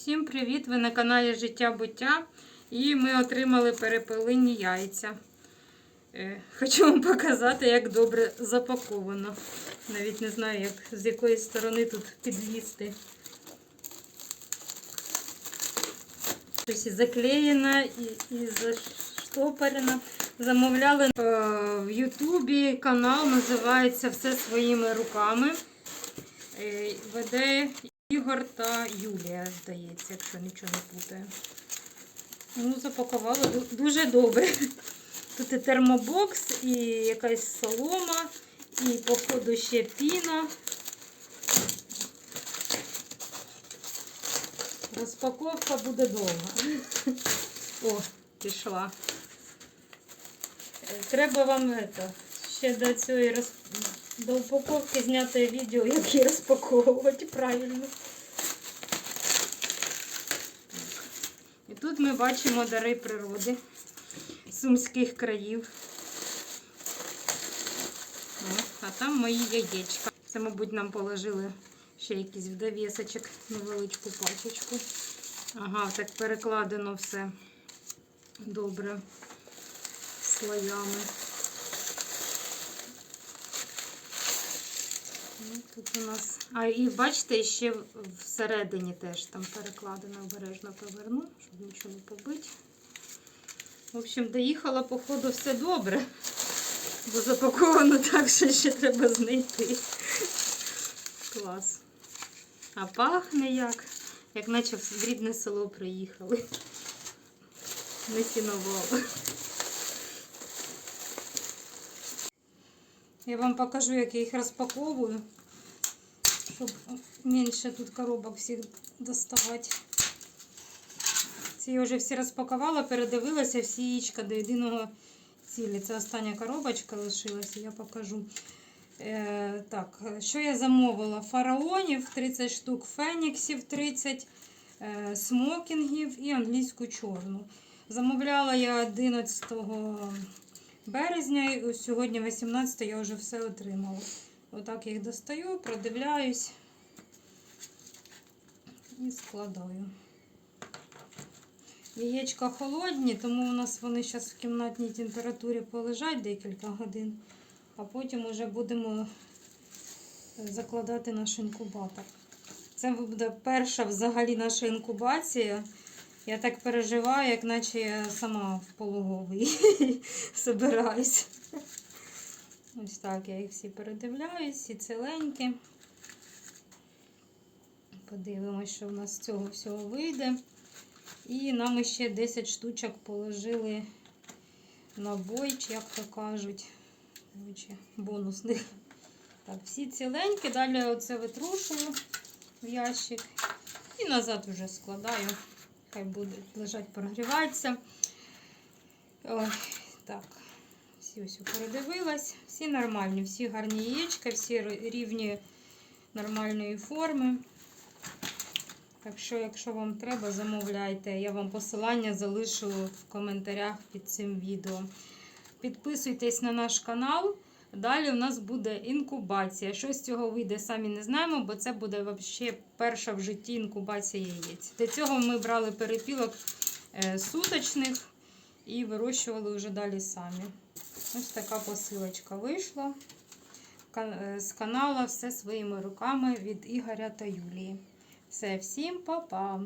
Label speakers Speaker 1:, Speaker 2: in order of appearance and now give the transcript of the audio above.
Speaker 1: Всім привіт! Ви на каналі Життя Буття. І ми отримали перепелині яйця. Е, Хочу вам показати, як добре запаковано. Навіть не знаю, як, з якої сторони тут підлізти. Щось і заклеєно, і, і заштопорено. Замовляли е, в Ютубі канал, називається Все своїми руками. Е, Веде Ігор та Юлія, здається, якщо нічого не путаю. Ну, запакувала дуже добре. Тут і термобокс, і якась солома, і, походу, ще піна. Розпаковка буде довга. О, пішла. Е, Треба вам это, ще до цієї роз... до упаковки зняти відео, як її розпаковувати правильно. І тут ми бачимо дари природи сумських країв. А там мої яєчка. Це, мабуть, нам положили ще якийсь в довісочок, невеличку пачечку. Ага, так перекладено все добре слоями. Ну, Тут у нас. А і бачите, ще всередині теж там перекладено обережно поверну, щоб нічого не побити. В общем, доїхала, походу, все добре. Бо запаковано так, що ще треба знайти. Клас. А пахне як, як наче в рідне село приїхали. Не сінувало. Я вам покажу, як я їх розпаковую, щоб менше тут коробок всіх доставати. Ці я вже всі розпакувала, передивилася, всі яєчка до єдиного цілі. Це остання коробочка лишилася, я покажу. Е, так, що я замовила? Фараонів 30 штук, феніксів 30, е, смокінгів і англійську чорну. Замовляла я 11 березня, і сьогодні 18 я вже все отримала. Отак їх достаю, продивляюсь і складаю. Яєчка холодні, тому у нас вони зараз в кімнатній температурі полежать декілька годин, а потім вже будемо е, закладати наш інкубатор. Це буде перша взагалі наша інкубація. Я так переживаю, як наче я сама в пологовий собираюсь. Ось так я їх всі передивляюсь, всі ціленькі. Подивимось, що в нас з цього всього вийде. І нам ще 10 штучок положили на бой, чи як то кажуть. Бонусних. Так, всі ціленькі. Далі оце витрушую в ящик. І назад вже складаю. Хай буде лежать, прогріватися. Ой, так. Всі ось передивилась. Всі нормальні, всі гарні яєчка, всі рівні нормальної форми. Так що, якщо вам треба, замовляйте. Я вам посилання залишу в коментарях під цим відео. Підписуйтесь на наш канал. Далі у нас буде інкубація. Що з цього вийде, самі не знаємо, бо це буде взагалі перша в житті інкубація яєць. Для цього ми брали перепілок е, суточних і вирощували вже далі самі. Ось така посилочка вийшла е, з каналу Все своїми руками від Ігоря та Юлії. Все, всім па-па!